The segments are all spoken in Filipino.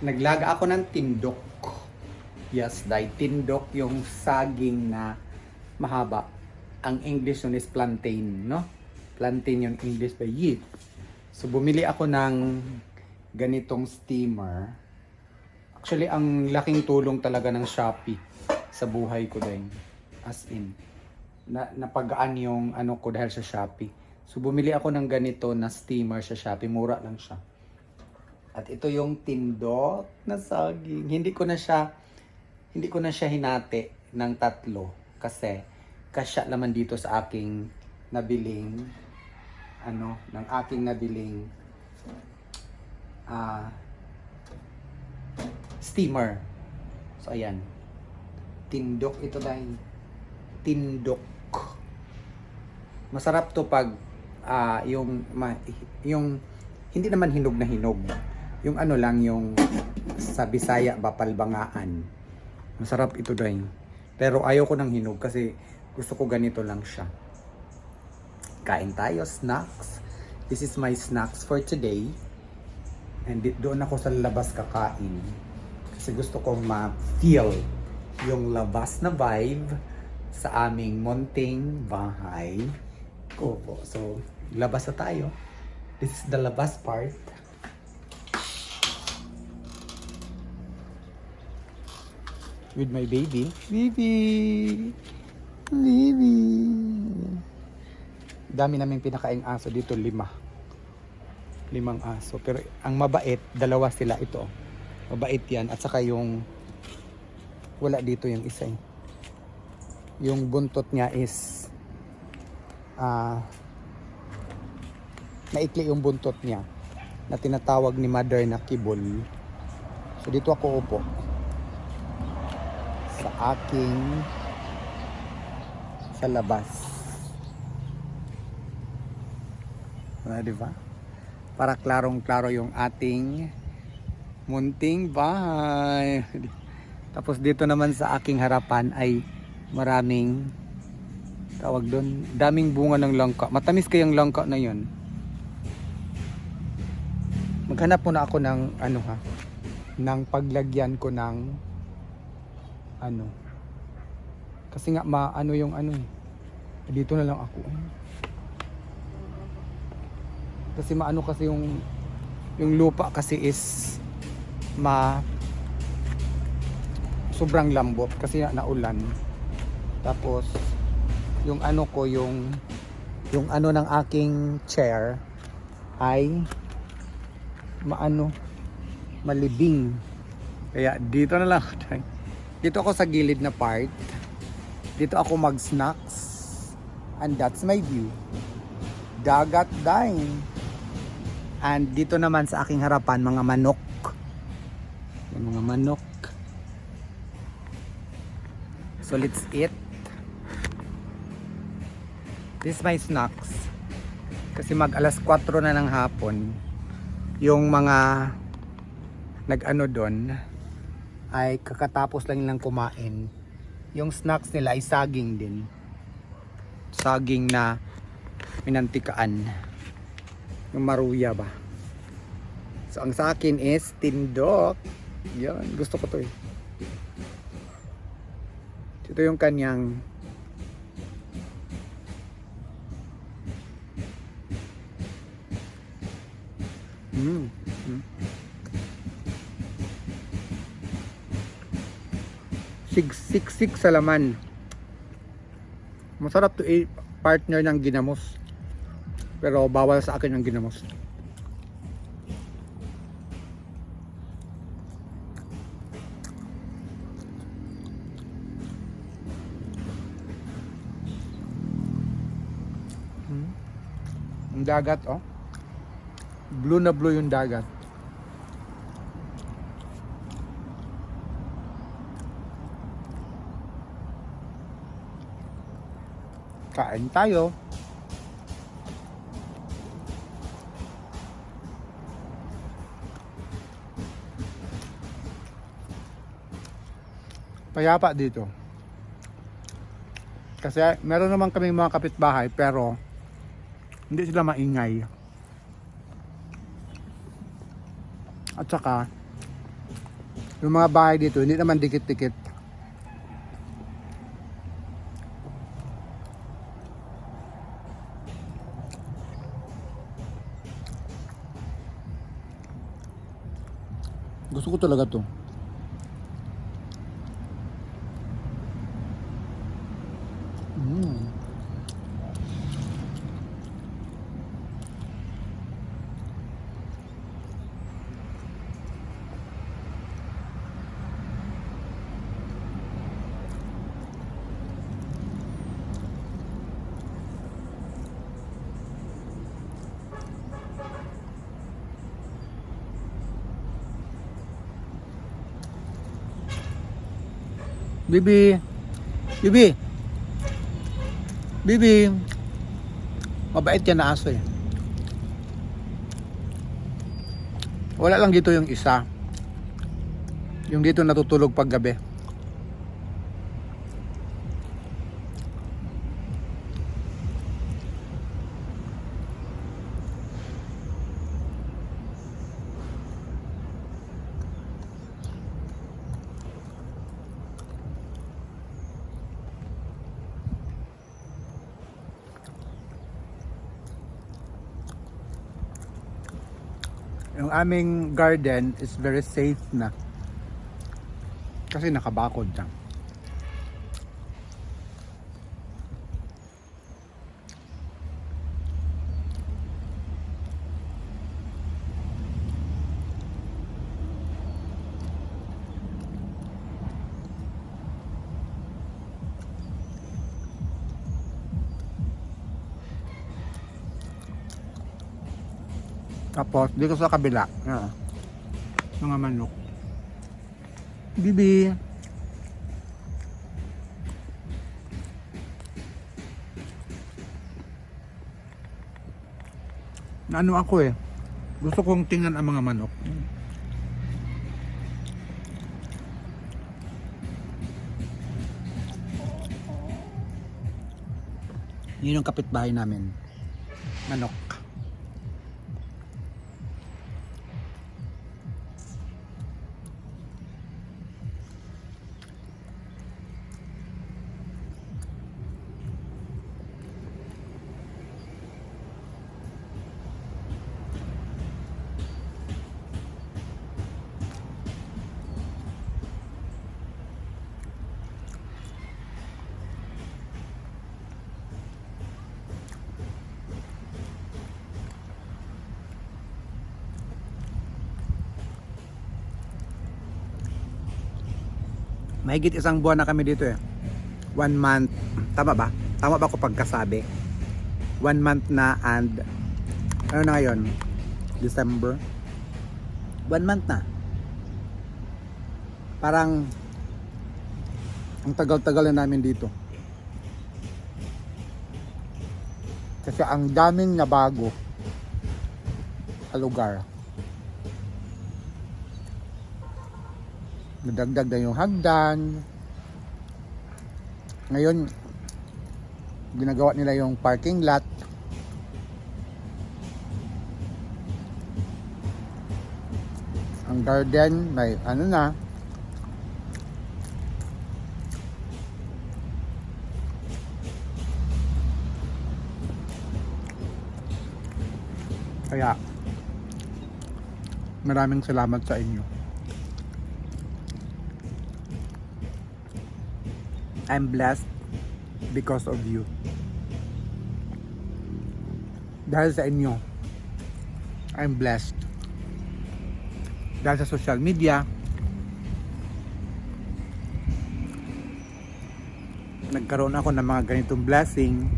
Naglaga ako ng tindok. Yes, dahil tindok yung saging na mahaba. Ang English nun is plantain, no? Plantain yung English by yeast. So, bumili ako ng ganitong steamer. Actually, ang laking tulong talaga ng Shopee sa buhay ko din. As in, na, napagaan yung ano ko dahil sa Shopee. So, bumili ako ng ganito na steamer sa Shopee. Mura lang siya. At ito yung tindok na saging. Hindi ko na siya hindi ko na siya hinati ng tatlo kasi kasya naman dito sa aking nabiling ano, ng aking nabiling ah steamer. So ayan. Tindok ito dahil tindok. Masarap to pag ah yung ma, yung hindi naman hinog na hinog. Yung ano lang yung sa Bisaya bapalbangaan. Masarap ito dahil. Pero ayaw ko ng hinog kasi gusto ko ganito lang siya. Kain tayo, snacks. This is my snacks for today. And doon ako sa labas kakain. Kasi gusto kong ma-feel yung labas na vibe sa aming munting bahay ko po. So, labas na tayo. This is the labas part. With my baby. Baby! Baby! Dami naming pinakaing aso dito, lima. Limang aso. Pero ang mabait, dalawa sila ito. Mabait yan. At saka yung wala dito yung isa eh. Yung buntot niya is ah maikli yung buntot niya na tinatawag ni mother na kibol. So dito ako upo sa aking sa labas. Ah, di ba? Para klarong-klaro yung ating munting bahay. Tapos dito naman sa aking harapan ay maraming tawag doon, daming bunga ng langka. Matamis kayang langka na 'yon. Maghanap muna ako ng ano ha, ng paglagyan ko ng ano. Kasi nga maano yung ano eh. Dito na lang ako. Kasi maano kasi yung yung lupa kasi is ma sobrang lambot kasi nga naulan. Tapos yung ano ko yung yung ano ng aking chair ay maano malibing. Kaya dito na lang. Dito ako sa gilid na part. Dito ako mag-snacks. And that's my view. Dagat dine. And dito naman sa aking harapan, mga manok. Yung mga manok. So let's eat. This is my snacks. Kasi mag alas 4 na ng hapon. Yung mga nag-ano doon ay kakatapos lang nilang kumain. Yung snacks nila ay saging din. Saging na minantikaan. Yung maruya ba. So ang sa akin is tindok. Yan, gusto ko to eh. Ito yung kanyang Mm. Mm. Sigsik-sik sa laman. Masarap to i partner ng ginamos. Pero bawal sa akin ang ginamos. Hmm. Ang dagat oh. Blue na blue yung dagat. Kain tayo. Payapa dito. Kasi meron naman kaming mga kapitbahay pero hindi sila maingay. At saka Yung mga bahay dito, hindi naman dikit-dikit. Gusto ko talaga to. Mm. Bibi. Bibi. Bibi. Mabait yan na aso eh. Wala lang dito yung isa. Yung dito natutulog pag gabi. Yung aming garden is very safe na. Kasi nakabakod lang. Tapos, dito sa kabila, ah, mga manok. Bibi. Naano ako eh. Gusto kong tingnan ang mga manok. Yun yung kapitbahay namin. Manok. Mahigit isang buwan na kami dito eh. One month. Tama ba? Tama ba ako pagkasabi? One month na and ano na ngayon? December? One month na. Parang ang tagal-tagal na namin dito. Kasi ang daming nabago sa lugar. Nadagdag na yung hagdan. Ngayon, ginagawa nila yung parking lot. Ang garden, may ano na. Kaya, maraming salamat sa inyo. I'm blessed because of you. Dahil sa inyo, I'm blessed. Dahil sa social media, nagkaroon ako ng mga ganitong blessing.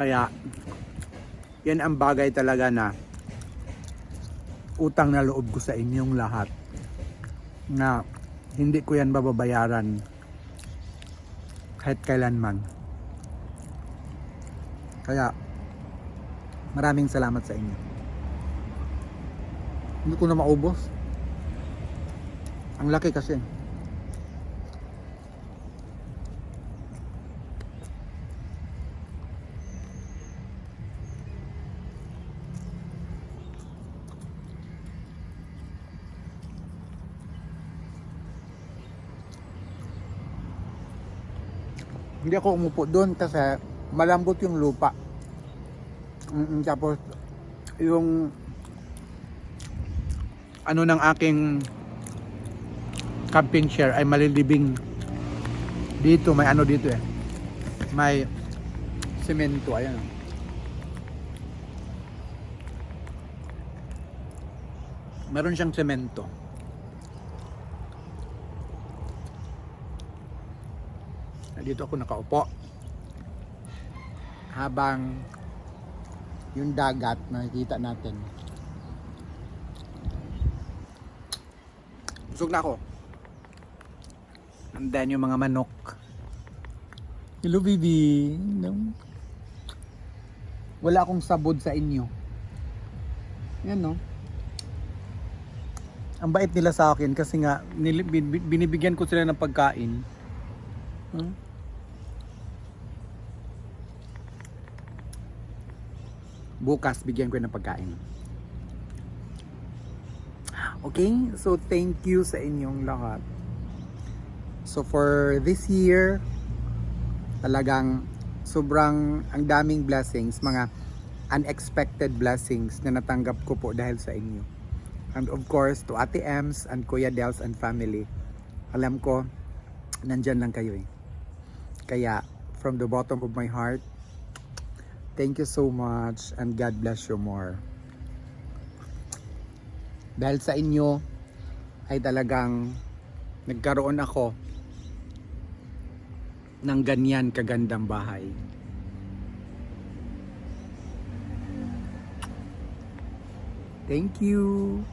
Kaya, yan ang bagay talaga na utang na loob ko sa inyong lahat na hindi ko yan bababayaran kahit kailanman. Kaya maraming salamat sa inyo. Hindi ko na maubos. Ang laki kasi. Hindi ako umupo doon kasi malambot yung lupa. Mm, tapos yung ano ng aking camping chair ay malilibing dito may ano dito eh. May semento ayan. Meron siyang semento dito ako nakaupo. Habang yung dagat nakikita natin. Busog na ako. And then yung mga manok. Hello baby wala akong sabod sa inyo. Yan no? Ang bait nila sa akin kasi nga binibigyan ko sila ng pagkain. Hmm? Bukas bigyan ko ng pagkain. Okay so thank you sa inyong lahat. So for this year talagang sobrang ang daming blessings mga unexpected blessings na natanggap ko po dahil sa inyo. And of course to Ate Ems and Kuya Dels and family alam ko nandyan lang kayo eh. Kaya from the bottom of my heart Thank you so much and God bless you more. Dahil sa inyo ay talagang nagkaroon ako ng ganyan kagandang bahay. Thank you.